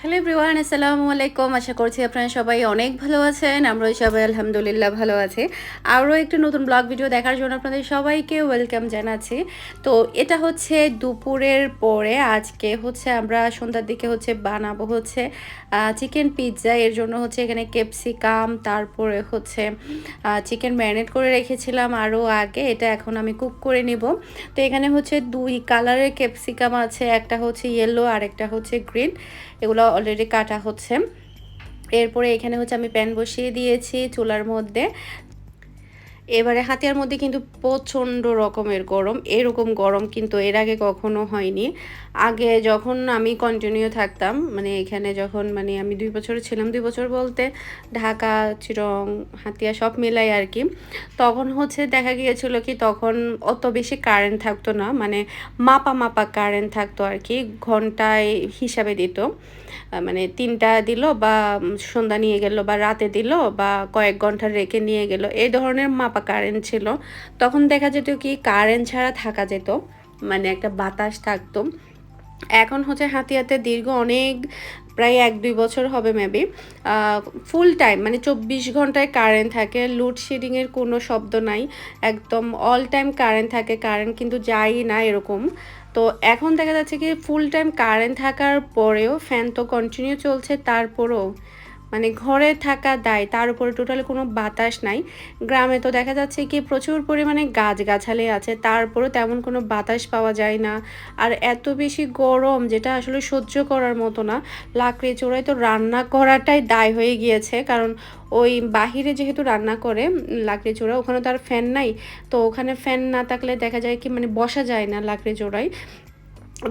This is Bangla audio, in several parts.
হ্যালো এভরিওয়ান আসসালামু আলাইকুম আশা করছি আপনারা সবাই অনেক ভালো আছেন। আমরাও সবাই আলহামদুলিল্লাহ ভালো আছি। আরও একটি নতুন ব্লগ ভিডিও দেখার জন্য আপনাদের সবাইকে ওয়েলকাম জানাচ্ছি। তো এটা হচ্ছে দুপুরের পরে, আজকে হচ্ছে আমরা সন্ধ্যার দিকে হচ্ছে বানাবো হচ্ছে চিকেন পিৎজা এর জন্য হচ্ছে এখানে ক্যাপসিকাম তারপরে হচ্ছে চিকেন ম্যারিনেট করে রেখেছিলাম আরও আগে। এটা এখন আমি কুক করে নিব। তো এখানে হচ্ছে দুই কালারের ক্যাপসিকাম আছে। একটা হচ্ছে ইয়েলো আর একটা হচ্ছে গ্রিন এগুলো অলরেডি কাটা হচ্ছে। এরপরে এখানে হচ্ছে আমি প্যান বসিয়ে দিয়েছি চুলার মধ্যে। এবারে হাতিয়ার মধ্যে কিন্তু প্রচণ্ড রকমের গরম। এরকম গরম কিন্তু এর আগে কখনো হয়নি। আগে যখন আমি কন্টিনিউ থাকতাম মানে এখানে যখন মানে আমি দুই বছর ছিলাম, দুই বছর বলতে ঢাকা, চিরং, হাতিয়া সব মিলাই আর কি। তখন হচ্ছে দেখা গিয়েছিল কি, তখন অত বেশি কারেন্ট থাকতো না মানে মাপা মাপা কারেন্ট থাকতো আর কি, ঘন্টায় হিসাবে দিত। মানে তিনটা দিল বা সন্ধ্যা নিয়ে গেল বা রাতে দিল বা কয়েক ঘণ্টা রেখে নিয়ে গেল। এই ধরনের মাপা কারেন্ট ছিল, তখন দেখা যেত কি কারেন্ট ছাড়া থাকা যেত মানে একটা বাতাস থাকতো। এখন হচ্ছে হাতে হাতে দীর্ঘ অনেক, প্রায় এক দুই বছর হবে মেবি ফুল টাইম মানে চব্বিশ ঘন্টায় কারেন্ট থাকে লোডশেডিংয়ের কোনো শব্দ নাই, একদম অল টাইম কারেন্ট থাকে কারেন্ট কিন্তু যাই না এরকম। তো এখন দেখা যাচ্ছে কি ফুল টাইম কারেন্ট থাকার পরেও ফ্যান তো কন্টিনিউ চলছে, তারপরেও মানে ঘরে থাকা দায়, তার উপরে টোটালি কোনো বাতাস নাই। গ্রামে তো দেখা যাচ্ছে কি প্রচুর পরিমাণে গাছগাছালি আছে তারপরেও তেমন কোনো বাতাস পাওয়া যায় না। আর এত বেশি গরম, যেটা আসলে সহ্য করার মতো না। লাকড়ি চোড়ায় তো রান্না করাটাই দায় হয়ে গিয়েছে, কারণ ওই বাহিরে যেহেতু রান্না করে, লাকড়ি চোড়া ওখানে তো আর ফ্যান নাই। তো ওখানে ফ্যান না থাকলে দেখা যায় কি মানে বসা যায় না লাকড়ি চোড়ায়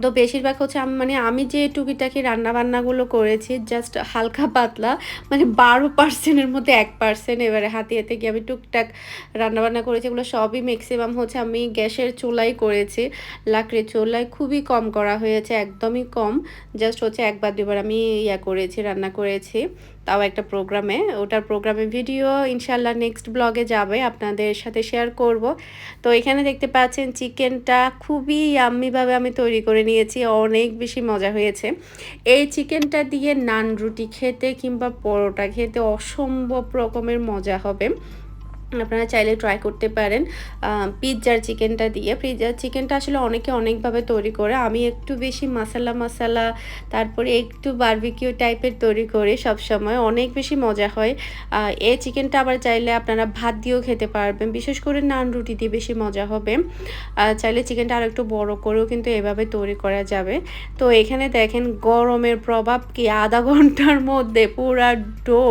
তো বেশিরভাগ হচ্ছে আমি মানে আমি যে টুকিটাকি রান্নাবান্নাগুলো করেছি জাস্ট হালকা পাতলা মানে বারো পার্সেন্টের মধ্যে এক পার্সেন্ট এবারে হাতে হাতে গিয়ে আমি টুকটাক রান্নাবান্না করেছি। এগুলো সবই ম্যাক্সিমাম হচ্ছে আমি গ্যাসের চুলাই করেছি। লাকড়ির চুলায় খুবই কম করা হয়েছে, একদমই কম। জাস্ট হচ্ছে একবার দুবার আমি ইয়া করেছি, রান্না করেছি। তাও একটা প্রোগ্রামে ওটার প্রোগ্রামে ভিডিও ইনশাল্লাহ নেক্সট ব্লগে যাবে, আপনাদের সাথে শেয়ার করব। তো এখানে দেখতে পাচ্ছেন চিকেনটা খুবই আম্মিভাবে আমি তৈরি করে নিয়েছি, অনেক বেশি মজা হয়েছে। এই চিকেনটা দিয়ে নান রুটি খেতে কিংবা পরোটা খেতে অসম্ভব রকমের মজা হবে। আপনারা চাইলে ট্রাই করতে পারেন। পিৎজার চিকেনটা দিয়ে। পিৎজার চিকেনটা আসলে অনেকে অনেকভাবে তৈরি করে। আমি একটু বেশি মশালা মশালা, তারপরে একটু বার্বিকিউ টাইপের তৈরি করি সবসময়। অনেক বেশি মজা হয়। এই চিকেনটা আবার চাইলে আপনারা ভাত দিয়েও খেতে পারবেন। বিশেষ করে নান রুটি দিয়ে বেশি মজা হবে। চাইলে চিকেনটা আর একটু বড় করেও কিন্তু এভাবে তৈরি করা যাবে। তো এখানে দেখেন গরমের প্রভাব কি? আধা ঘণ্টার মধ্যে পুরা ডো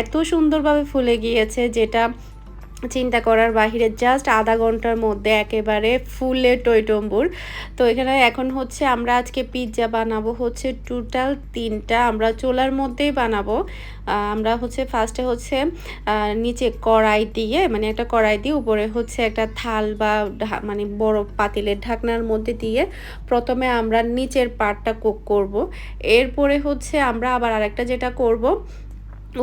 এত সুন্দরভাবে ফুলে গিয়েছে যেটা চিন্তা করার বাহিরে জাস্ট আধা ঘণ্টার মধ্যে একেবারে ফুলে টইটম্বুর। তো এখানে এখন হচ্ছে আমরা আজকে পিৎজা বানাবো হচ্ছে টোটাল তিনটা। আমরা চোলার মধ্যেই বানাবো। আমরা হচ্ছে ফার্স্টে হচ্ছে নিচে কড়াই দিয়ে মানে একটা কড়াই দিয়ে উপরে হচ্ছে একটা থাল বা মানে বড় পাতিলের ঢাকনার মধ্যে দিয়ে প্রথমে আমরা নিচের পাটটা কুক করব। এরপরে হচ্ছে আমরা আবার আরেকটা যেটা করব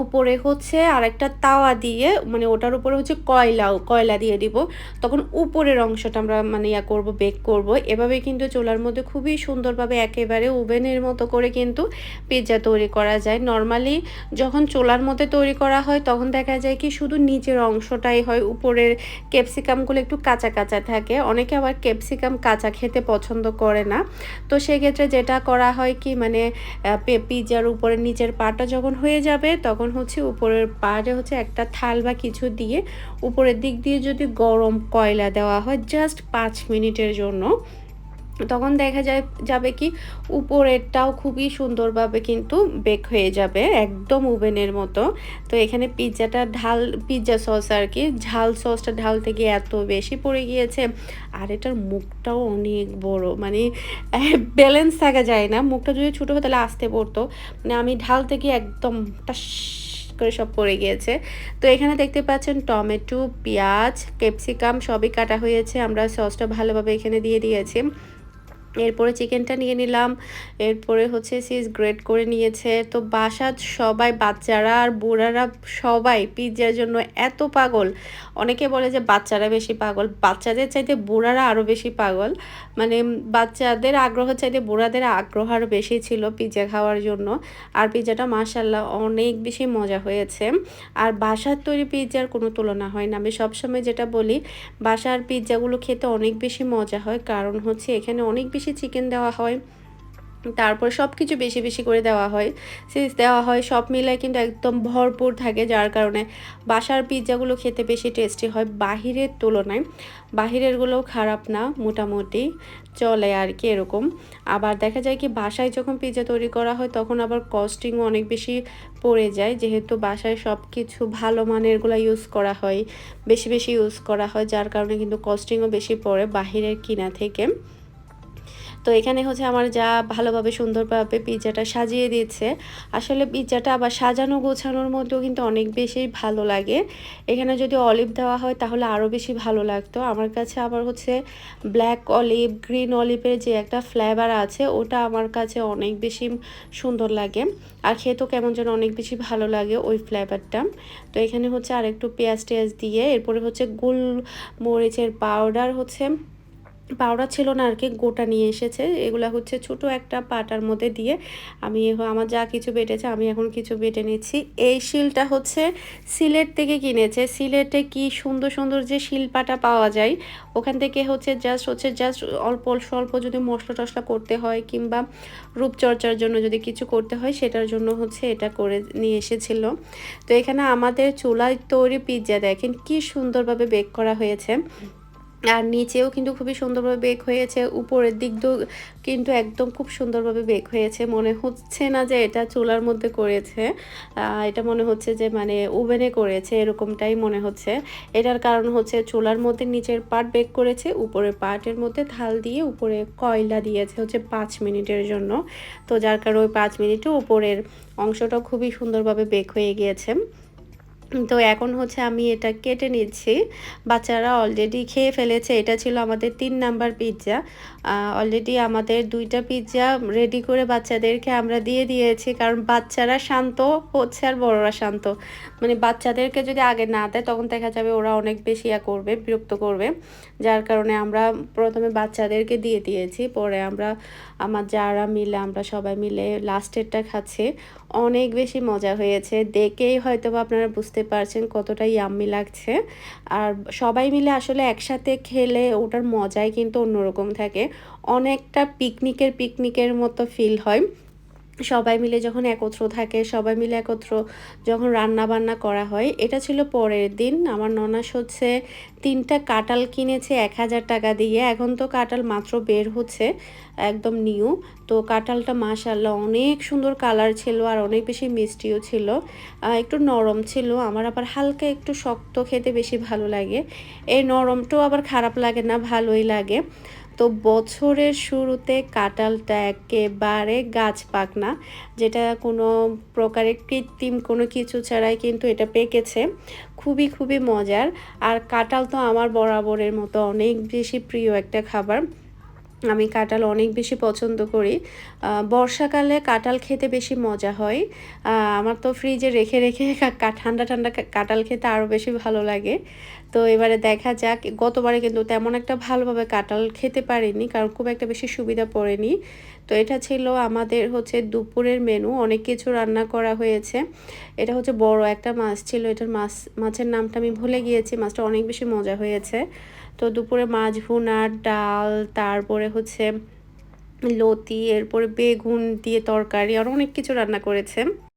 উপরে হচ্ছে আরেকটা তাওয়া দিয়ে মানে ওটার উপরে হচ্ছে কয়লাও কয়লা দিয়ে দিব। তখন উপরের অংশটা আমরা মানে ইয়া করব বেক করব। এভাবে কিন্তু চোলার মধ্যে খুবই সুন্দরভাবে একেবারে ওভেনের মতো করে কিন্তু পিৎজা তৈরি করা যায়। নর্মালি যখন চোলার মধ্যে তৈরি করা হয়, তখন দেখা যায় কি শুধু নিচের অংশটাই হয়, উপরের ক্যাপসিকামগুলো একটু কাঁচা কাঁচা থাকে। অনেকে আবার ক্যাপসিকাম কাঁচা খেতে পছন্দ করে না। তো সেক্ষেত্রে যেটা করা হয় কি মানে পিৎজার উপরে নিচের পাটা যখন হয়ে যাবে, তখন তখন হচ্ছে উপরের পাড়ে হচ্ছে একটা থাল বা কিছু দিয়ে উপরের দিক দিয়ে যদি গরম কয়লা দেওয়া হয় জাস্ট পাঁচ মিনিটের জন্য। তখন দেখা যায়, যাবে কি উপরেরটাও খুবই সুন্দরভাবে কিন্তু বেক হয়ে যাবে, একদম ওভেনের মতো। তো এখানে পিৎজাটা ঢাল পিৎজা সস আর কি, ঝাল সসটা ঢালতে গিয়ে এত বেশি পড়ে গিয়েছে। আর এটার মুখটাও অনেক বড় মানে ব্যালেন্স থাকা যায় না। মুখটা যদি ছোটো হয় তাহলে আসতে পড়তো। মানে আমি ঢালতে গিয়ে একদম করে সব পড়ে গিয়েছে। তো এখানে দেখতে পাচ্ছেন টমেটো, পেঁয়াজ, ক্যাপসিকাম সবই কাটা হয়েছে। আমরা সসটা ভালোভাবে এখানে দিয়ে দিয়েছি। এরপরে চিকেনটা নিয়ে নিলাম। এরপরে হচ্ছে সিজ গ্রেড করে নিয়েছে। তো বাসার সবাই, বাচ্চারা আর বুড়ারা সবাই পিৎজার জন্য এত পাগল। অনেকে বলে যে বাচ্চারা বেশি পাগল। বাচ্চাদের চাইতে বুড়ারা আরও বেশি পাগল। মানে বাচ্চাদের আগ্রহ চাইতে বুড়াদের আগ্রহ আরও বেশি ছিল পিৎজা খাওয়ার জন্য। আর পিৎজাটা মাসাল্লাহ অনেক বেশি মজা হয়েছে। আর বাসার তৈরি পিৎজার কোনো তুলনা হয় না। আমি সবসময় যেটা বলি, বাসার পিৎজাগুলো খেতে অনেক বেশি মজা হয়। কারণ হচ্ছে এখানে অনেক বেশি বেশি চিকেন দেওয়া হয়। তারপর সব কিছু বেশি বেশি করে দেওয়া হয়। সিজ দেওয়া হয়, সব মিলে কিন্তু একদম ভরপুর থাকে যার কারণে বাসার পিৎজাগুলো খেতে বেশি টেস্টি হয় বাহিরের তুলনায়। বাহিরেরগুলোও খারাপ না, মোটামুটি চলে আর কি এরকম। আবার দেখা যায় কি বাসায় যখন পিৎজা তৈরি করা হয় তখন আবার কস্টিংও অনেক বেশি পড়ে যায়। যেহেতু বাসায় সব কিছু ভালো মানেরগুলো ইউজ করা হয়, বেশি বেশি ইউজ করা হয়, যার কারণে কিন্তু কস্টিংও বেশি পড়ে বাহিরের কিনা থেকে। তো এখানে হচ্ছে আমার যা ভালোভাবে সুন্দরভাবে পিৎজাটা সাজিয়ে দিয়েছে। আসলে পিৎজাটা আবার সাজানো গোছানোর মধ্যেও কিন্তু অনেক বেশি ভালো লাগে। এখানে যদি অলিভ দেওয়া হয় তাহলে আরও বেশি ভালো লাগতো। আমার কাছে আবার হচ্ছে ব্ল্যাক অলিভ, গ্রিন অলিভের যে একটা ফ্লেভার আছে, ওটা আমার কাছে অনেক বেশি সুন্দর লাগে। আর খেতেও কেমন যেন অনেক বেশি ভালো লাগে ওই ফ্লেভারটা। তো এখানে হচ্ছে আর একটু পেঁয়াজ টেয়াজ দিয়ে, এরপরে হচ্ছে গোল মরিচের পাউডার হচ্ছে পাউডার ছিল না আর কি গোটা নিয়ে এসেছে। এগুলো হচ্ছে ছোট একটা পাটার মধ্যে দিয়ে আমি আমার যা কিছু বেটেছে আমি এখন কিছু বেটে নিচ্ছি। এই শিলটা হচ্ছে সিলেট থেকে কিনেছে। সিলেটে কি সুন্দর সুন্দর যে শিলপাটা পাওয়া যায়, ওখান থেকে হচ্ছে জাস্ট হচ্ছে জাস্ট অল্প স্বল্প যদি মশলা টশলা করতে হয় কিংবা রূপচর্চার জন্য যদি কিছু করতে হয়, সেটার জন্য হচ্ছে এটা করে নিয়ে এসেছিল। তো এখানে আমাদের চুলায় তৈরি পিৎজা দেখেন কি সুন্দরভাবে বেক করা হয়েছে। আর নিচেও কিন্তু খুবই সুন্দরভাবে বেক হয়েছে, উপরের দিক দিয়েও কিন্তু একদম খুব সুন্দরভাবে বেক হয়েছে। মনে হচ্ছে না যে এটা চুলার মধ্যে করেছে এটা মনে হচ্ছে যে মানে ওভেনে করেছে, এরকমটাই মনে হচ্ছে। এটার কারণ হচ্ছে চুলার মধ্যে নিচের পার্ট বেক করেছে, উপরের পার্টের মধ্যে থাল দিয়ে উপরে কয়লা দিয়েছে হচ্ছে পাঁচ মিনিটের জন্য। তো যার কারণে ওই পাঁচ মিনিটে উপরের অংশটা খুবই সুন্দরভাবে বেক হয়ে গিয়েছে। তো এখন হচ্ছে আমি এটা কেটে নিচ্ছি। বাচ্চারা অলরেডি খেয়ে ফেলেছে, এটা ছিল আমাদের তিন নাম্বার পিৎজা অলরেডি আমাদের দুইটা পিৎজা রেডি করে বাচ্চাদেরকে আমরা দিয়ে দিয়েছি, কারণ বাচ্চারা শান্ত হচ্ছে আর বড়রা শান্ত। মানে বাচ্চাদেরকে যদি আগে না দেয়, তখন দেখা যাবে ওরা অনেক বেশি ইয়া করবে, বিরক্ত করবে। যার কারণে আমরা প্রথমে বাচ্চাদেরকে দিয়ে দিয়েছি, পরে আমরা, আমার যারা মিলে, আমরা সবাই মিলে লাস্টেরটা খাচ্ছি। অনেক বেশি মজা হয়েছে। দেখেই হয়তো আপনারা বুঝতে পারছেন কতটা ইয়াম্মি লাগছে। আর সবাই মিলে আসলে একসাথে খেলে ওটার মজাই কিন্তু অন্যরকম থাকে। অনেকটা পিকনিকের পিকনিকের মতো ফিল হয়। সবাই মিলে যখন একত্র থাকে, সবাই মিলে একত্র যখন রান্না বান্না করা হয়, এটা ছিল পরের দিন। আমার ননাস হচ্ছে তিনটা কাটাল কিনেছে এক হাজার টাকা দিয়ে। এখন তো কাটাল মাত্র বের হচ্ছে, একদম নিউ। তো কাঁঠালটা মাশাল্লাহ অনেক সুন্দর কালার ছিল আর অনেক বেশি মিষ্টিও ছিল। একটু নরম ছিল, আমার আবার হালকা একটু শক্ত খেতে বেশি ভালো লাগে। এই নরমটাও আবার খারাপ লাগে না, ভালোই লাগে। তো বছরের শুরুতে কাঁঠালটা একেবারে গাছ পাক না, যেটা কোনো প্রকারের কৃত্রিম কোনো কিছু ছাড়াই কিন্তু এটা পেকেছে। খুবই খুবই মজার। আর কাঁঠাল তো আমার বরাবরের মতো অনেক বেশি প্রিয় একটা খাবার। আমি কাঁঠাল অনেক বেশি পছন্দ করি। বর্ষাকালে কাঁঠাল খেতে বেশি মজা হয়। আমার তো ফ্রিজে রেখে রেখে ঠান্ডা ঠান্ডা কাঁঠাল খেতে আরও বেশি ভালো লাগে। তো এবারে দেখা যাক, গতবারে কিন্তু তেমন একটা ভালোভাবে কাঁঠাল খেতে পারিনি, কারণ খুব একটা বেশি সুবিধা পড়েনি। তো এটা ছিল আমাদের হচ্ছে দুপুরের মেনু অনেক কিছু রান্না করা হয়েছে। এটা হচ্ছে বড় একটা মাছ ছিল, এটার মাছ, মাছের নামটা আমি ভুলে গিয়েছি, মাছটা অনেক বেশি মজা হয়েছে। তো দুপুরে মাছ ভুনার ডাল, তারপরে হচ্ছে লতি, এরপরে বেগুন দিয়ে তরকারি, আর অনেক কিছু রান্না করেছে।